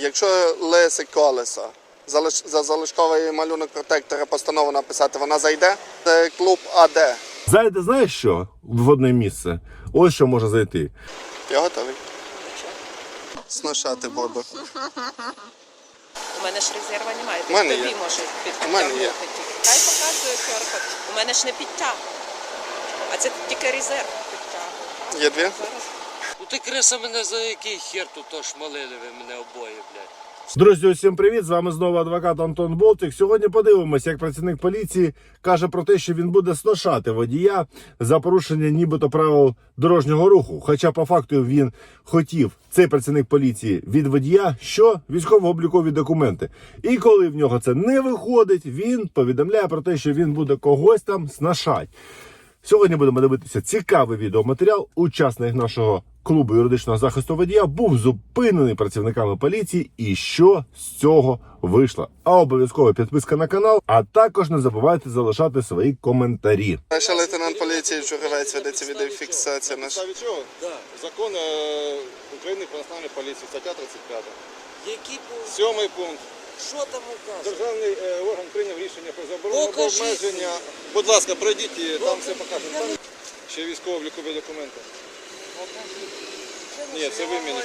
Якщо лиси колесо, за залишковий малюнок протектора постанову написати, вона зайде. Це клуб АД. Зайде, знаєш що? В одне місце. Ось що може зайти. Я готовий. Сношати буду. У мене ж резерва немає. У мене Тобі є. може У мене є. Хай показує QR-код. У мене ж не підтяг. А це тільки резерв підтяг. Є дві? Зараз. Ну ти криса мене за який хер тут то шмалили ви мене обоє, блядь. Друзі, усім привіт! З вами знову адвокат Антон Болтик. Сьогодні подивимося, як працівник поліції каже про те, що він буде сношати водія за порушення нібито правил дорожнього руху. Хоча по факту він хотів цей працівник поліції від водія, що військово-облікові документи. І коли в нього це не виходить, він повідомляє про те, що він буде когось там снашати. Сьогодні будемо дивитися цікавий відеоматеріал. Учасник нашого клубу юридичного захисту водія був зупинений працівниками поліції. І що з цього вийшло? А обов'язково підписка на канал, а також не забувайте залишати свої коментарі. Перший лейтенант поліції Журавець ведеться відеофіксація. Наш... підставі чого? Да. Закон е, України про національну поліцію, стаття 35. Який був? Сьомий пункт. Що там указано? Державний е, орган прийняв рішення про заборону або Покажіть. обмеження. Будь ласка, пройдіть, і там все покажемо. Там ще військово-облікові документи. Ні, це ви мені.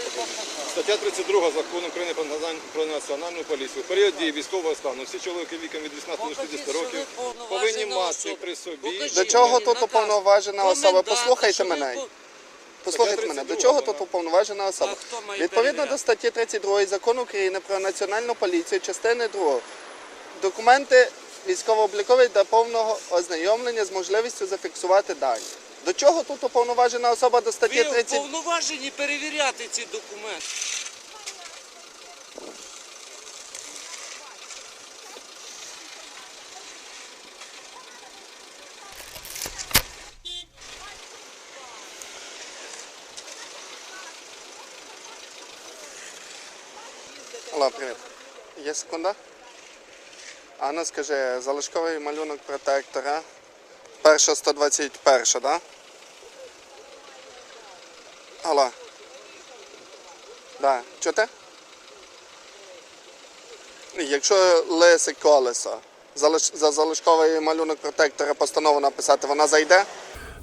Стаття 32 закону України про національну- про національну поліцію. В період дії військового стану всі чоловіки віком від 18 до 60 років повинні мати при собі. До чого тут уповноважена особа? Послухайте мене. Послухайте мене, до чого тут уповноважена особа? Хто має Відповідно перевіряти? до статті 32 закону України про національну поліцію, частини 2, документи військово-облікові для повного ознайомлення з можливістю зафіксувати дані. До чого тут уповноважена особа до статті Ви 30? уповноважені перевіряти ці документи. Алло, привіт. Є секунда? Анна, скажи, залишковий малюнок протектора. Перша 121, да? Алло. Да. Чути? Якщо лиси колесо, залиш... за залишковий малюнок протектора постанову написати, вона зайде?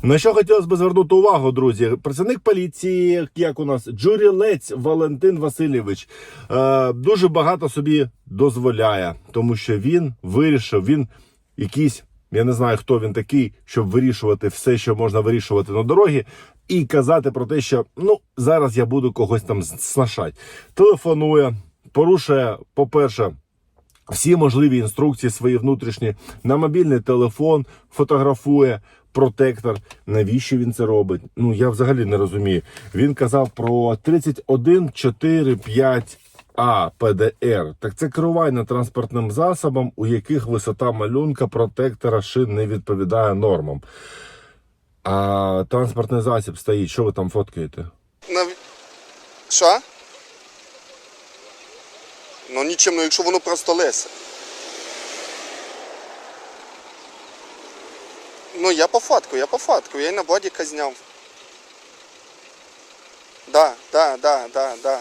На що хотілося б звернути увагу, друзі? Працівник поліції, як у нас Джурілець Валентин Васильович, е, дуже багато собі дозволяє, тому що він вирішив, він якийсь, я не знаю, хто він такий, щоб вирішувати все, що можна вирішувати на дорогі, і казати про те, що ну зараз я буду когось там снашати. Телефонує, порушує, по-перше, всі можливі інструкції свої внутрішні на мобільний телефон, фотографує протектор. Навіщо він це робить? Ну я взагалі не розумію. Він казав про 3145 А ПДР. Так це керування транспортним засобом, у яких висота малюнка протектора шин не відповідає нормам. А транспортний засіб стоїть. Що ви там фоткаєте? Нав... Що? Ну нічим, ну якщо воно просто лисе. Ну я по фотку, я по фотку, я й на бодіка зняв. Да, да, да, да, да.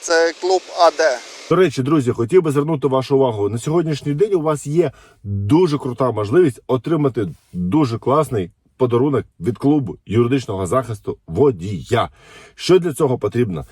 Це клуб АД. До речі, друзі, хотів би звернути вашу увагу. На сьогоднішній день у вас є дуже крута можливість отримати дуже класний подарунок від клубу юридичного захисту водія. Що для цього потрібно?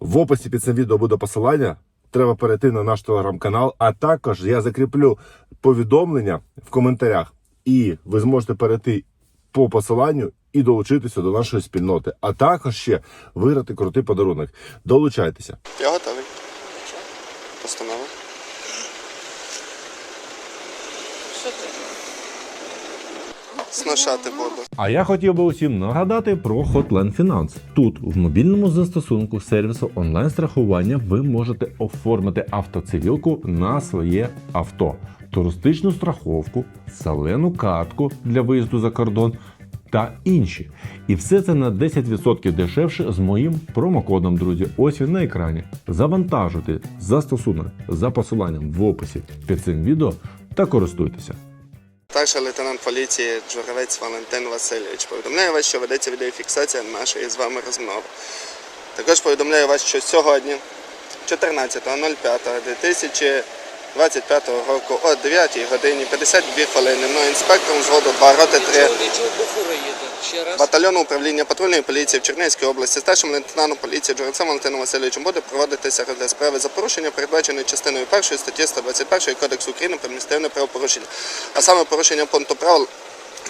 В описі під цим відео буде посилання. Треба перейти на наш телеграм-канал, а також я закріплю повідомлення в коментарях, і ви зможете перейти по посиланню і долучитися до нашої спільноти, а також ще виграти крутий подарунок. Долучайтеся. Я готовий. Постанова. Що ти? Сношати буду. А я хотів би усім нагадати про Hotline Finance. Тут, в мобільному застосунку сервісу онлайн-страхування, ви можете оформити автоцивілку на своє авто, туристичну страховку, зелену картку для виїзду за кордон та інші. І все це на 10% дешевше з моїм промокодом, друзі. Ось він на екрані. Завантажуйте застосунок за посиланням в описі під цим відео та користуйтеся. Старший лейтенант поліції Джуравець Валентин Васильович. Повідомляю вас, що ведеться відеофіксація нашої з вами розмови. Також повідомляю вас, що сьогодні 14.05.2025 року о 9 годині 52 хвилини мною інспектором згоду 2 роти 3 Нічого, нічого, буфура їде. Ще раз. батальйону управління патрульної поліції в Чернігівській області старшим лейтенантом поліції Джуренцем Валентином Васильовичем буде проводитися розгляд справи за порушення, передбаченої частиною 1 статті 121 Кодексу України про адміністративне правопорушення, а саме порушення пункту правил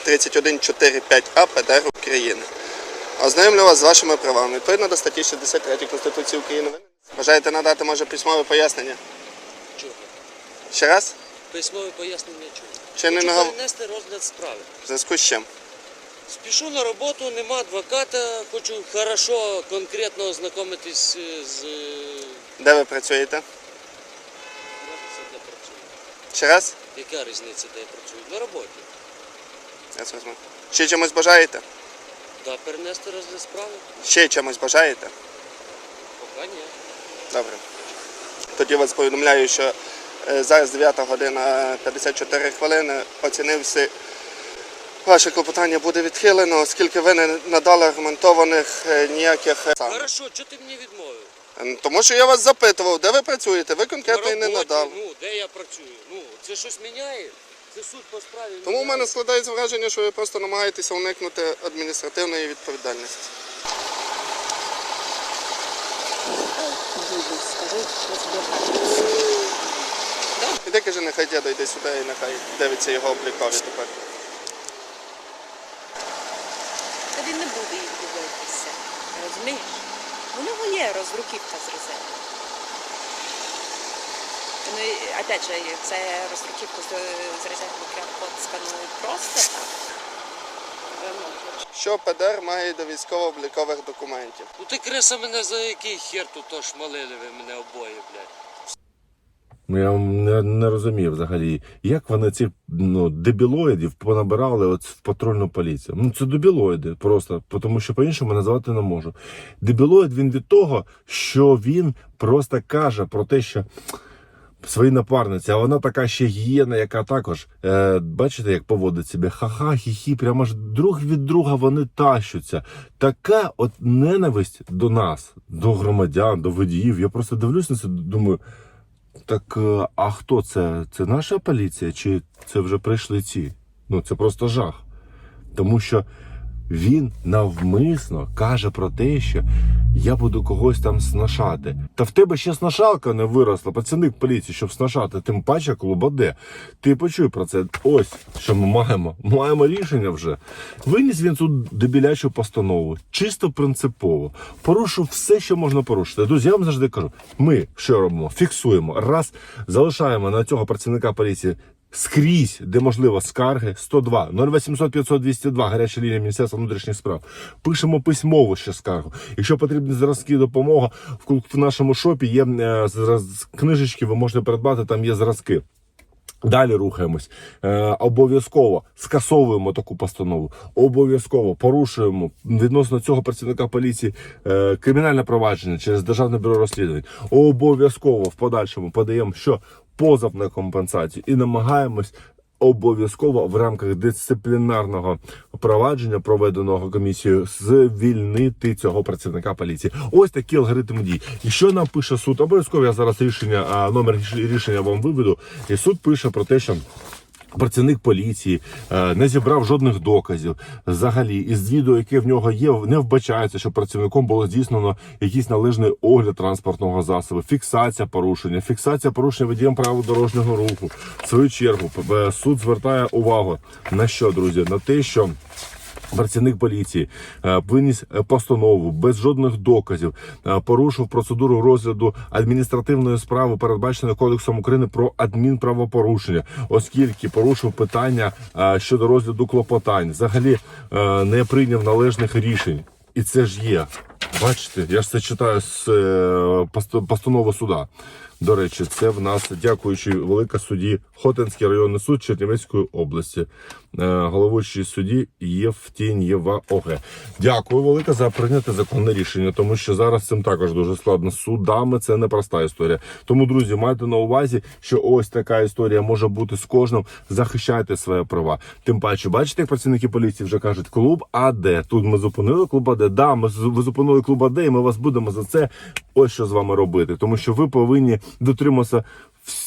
31.4.5а ПДР України. Ознайомлю вас з вашими правами. Відповідно до статті 63 Конституції України. Бажаєте надати, може, письмове пояснення? Чого? Ще раз? Письмове пояснення чого? Ще не Хочу нагов... перенести розгляд справи. В зв'язку з чим? Спішу на роботу, нема адвоката, хочу хорошо, конкретно ознакомитись е, з... е, Де ви працюєте? Разниця, де працюю. Ще раз? Яка різниця, де я працюю? На роботі. Я це. Ще чимось бажаєте? Да, перенести розгляд справи? Ще чимось бажаєте? Поки ні. Добре. Тоді вас повідомляю, що зараз 9 година 54 хвилини. Оцінився. Ваше клопотання буде відхилено, оскільки ви не надали аргументованих е, ніяких е. Хорошо, чого ти мені відмовив? Е, Тому що я вас запитував, де ви працюєте, ви конкретно і не надав. Ну, де я працюю? Ну, це щось міняє? Це суд по справі. Тому в мене складається враження, що ви просто намагаєтеся уникнути адміністративної відповідальності. Іди каже, нехай дядо йде сюди і нехай дивиться його облікові тепер. Та він не буде їх дивитися. Розумієш? У нього є розруківка з резерву. Ну, і, опять же, це розруківку з, з резерву сканують просто так. Що ПДР має до військово-облікових документів? Ну ти криса мене за який хер тут то шмалили ви мене обоє, блядь. Ну, Я не, не розумію взагалі, як вони цих ну, дебілоїдів понабирали от в патрульну поліцію. Ну це дебілоїди просто, тому що по-іншому назвати не можу. Дебілоїд він від того, що він просто каже про те, що своїй напарниці, а вона така ще гієна, яка також, е, бачите, як поводить себе. Ха-ха, хі-хі, прямо ж друг від друга вони тащуться. Така от ненависть до нас, до громадян, до водіїв. Я просто дивлюсь на це, думаю. Так, е, а хто це? Це наша поліція, чи це вже прийшли ці? Ну, це просто жах. Тому що він навмисно каже про те, що я буду когось там снашати. Та в тебе ще снашалка не виросла, працівник поліції, щоб снашати, тим паче клуба Д. Ти почуй про це. Ось що ми маємо. Маємо рішення вже. Виніс він цю дебілячу постанову, чисто принципово. Порушив все, що можна порушити. Друзі, я вам завжди кажу: ми що робимо? Фіксуємо. Раз залишаємо на цього працівника поліції скрізь, де можливо, скарги 102 0800 500 202, гаряча лінія Міністерства внутрішніх справ. Пишемо письмово ще скаргу. Якщо потрібні зразки допомога, в нашому шопі є е, книжечки, ви можете придбати, там є зразки. Далі рухаємось. Е, обов'язково скасовуємо таку постанову. Обов'язково порушуємо відносно цього працівника поліції е, кримінальне провадження через державне бюро розслідувань. Обов'язково в подальшому подаємо що позов на компенсацію і намагаємось. Обов'язково в рамках дисциплінарного провадження, проведеного комісією, звільнити цього працівника поліції. Ось такі алгоритм дій. І що нам пише суд? Обов'язково я зараз рішення, номер рішення вам виведу. І суд пише про те, що Працівник поліції е, не зібрав жодних доказів. Взагалі, із відео, яке в нього є, не вбачається, що працівником було здійснено якийсь належний огляд транспортного засобу, фіксація порушення, фіксація порушення водієм правил дорожнього руху. В свою чергу е, суд звертає увагу на що, друзі? На те, що Працівник поліції е, виніс е, постанову без жодних доказів, е, порушив процедуру розгляду адміністративної справи, передбаченої Кодексом України про адмінправопорушення, оскільки порушив питання щодо розгляду клопотань, взагалі не прийняв належних рішень. І це ж є. Бачите, я ж це читаю з е, постанови суда. До речі, це в нас, дякуючи велика судді Хотинський районний суд Чернівецької області, е, головуючий судді Євтінєва ОГ. Дякую велике за прийняте законне рішення, тому що зараз цим також дуже складно. Судами це непроста історія. Тому, друзі, майте на увазі, що ось така історія може бути з кожним. Захищайте свої права. Тим паче, бачите, як працівники поліції вже кажуть, клуб АД. Тут ми зупинили клуб АД. Да, ми зупинили постановою клуба Д, ми вас будемо за це ось що з вами робити. Тому що ви повинні дотримуватися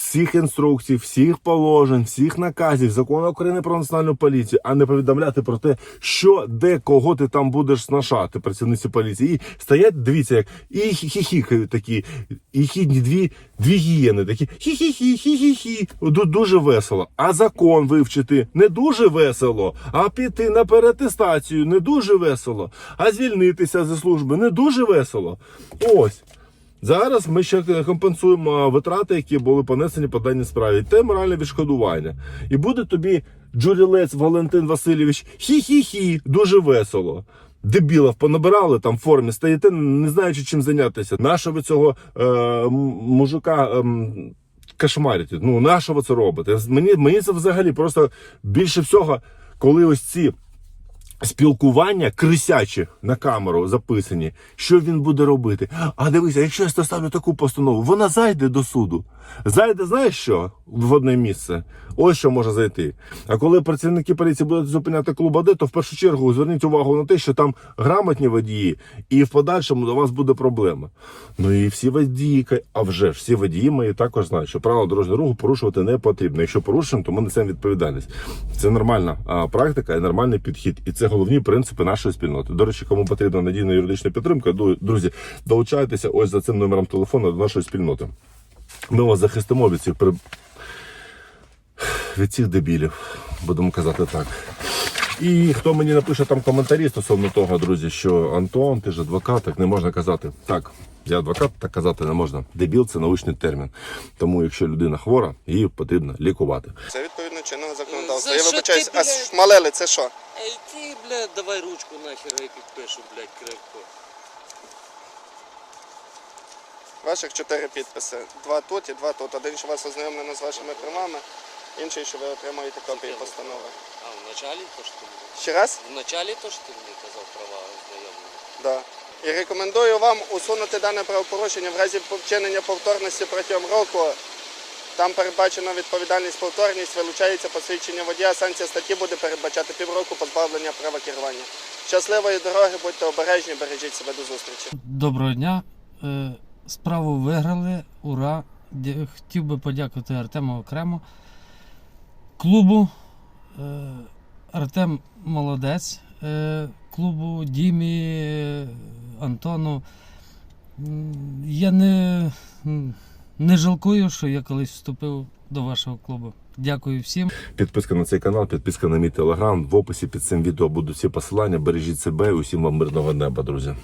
всіх інструкцій, всіх положень, всіх наказів, закону України про національну поліцію, а не повідомляти про те, що де кого ти там будеш снашати, працівниці поліції. І стоять, дивіться, як і хі-хі такі, і хідні дві, дві гієни, такі хі-хі-хі, хі-хі-хі. Дуже весело. А закон вивчити не дуже весело, а піти на перетестацію не дуже весело, а звільнитися зі служби не дуже весело. Ось. Зараз ми ще компенсуємо витрати, які були понесені по даній справі. Те моральне відшкодування. І буде тобі Джурілець Валентин Васильович хі-хі-хі, дуже весело. Дебілів понабирали там в формі, стоїте, не знаючи чим зайнятися. Нашого ви цього е, мужика ем, кошмарите? Ну, нашого це робите? Мені, мені це взагалі просто більше всього, коли ось ці спілкування крисячі на камеру записані, що він буде робити. А дивися, якщо я составлю таку постанову, вона зайде до суду. Зайде, знаєш що? В одне місце. Ось що може зайти. А коли працівники поліції будуть зупиняти клуб АД, то в першу чергу зверніть увагу на те, що там грамотні водії, і в подальшому до вас буде проблема. Ну і всі водії, а вже ж всі водії мої також знають, що правила дорожнього руху порушувати не потрібно. Якщо порушуємо, то ми несемо відповідальність. Це нормальна практика і нормальний підхід. І це головні принципи нашої спільноти. До речі, кому потрібна надійна юридична підтримка, друзі, долучайтеся ось за цим номером телефону до нашої спільноти. Ми вас захистимо від цих при- від цих дебілів, будемо казати так. І хто мені напише там коментарі стосовно того, друзі, що Антон, ти ж адвокат, так не можна казати. Так, я адвокат, так казати не можна. Дебіл це научний термін. Тому, якщо людина хвора, її потрібно лікувати. Це відповідно чинного законодавства. За Я що вибачаюсь, ти, а блядь? шмалели це що? Ей ти, блядь, давай ручку нахер, я підпишу, блядь, крепко. Ваших чотири підписи. Два тут і два тут. Один, що вас ознайомлено з вашими правами, інший, що ви отримаєте копії постанови. А, в началі то, що ти мені? Ще раз? В началі то, що ти мені казав права знайомі. Да. І рекомендую вам усунути дане правопорушення в разі вчинення повторності протягом року. Там передбачена відповідальність, повторність, вилучається посвідчення водія. Санкція статті буде передбачати півроку позбавлення права керування. Щасливої дороги, будьте обережні, бережіть себе до зустрічі. Доброго дня. Е, Справу виграли. Ура! Хотів би подякувати Артему окремо. Клубу. Е, Артем молодець. Е, Клубу Дімі, Антону. Я не, не жалкую, що я колись вступив до вашого клубу. Дякую всім. Підписка на цей канал, підписка на мій телеграм. В описі під цим відео будуть всі посилання. Бережіть себе і усім вам мирного неба, друзі.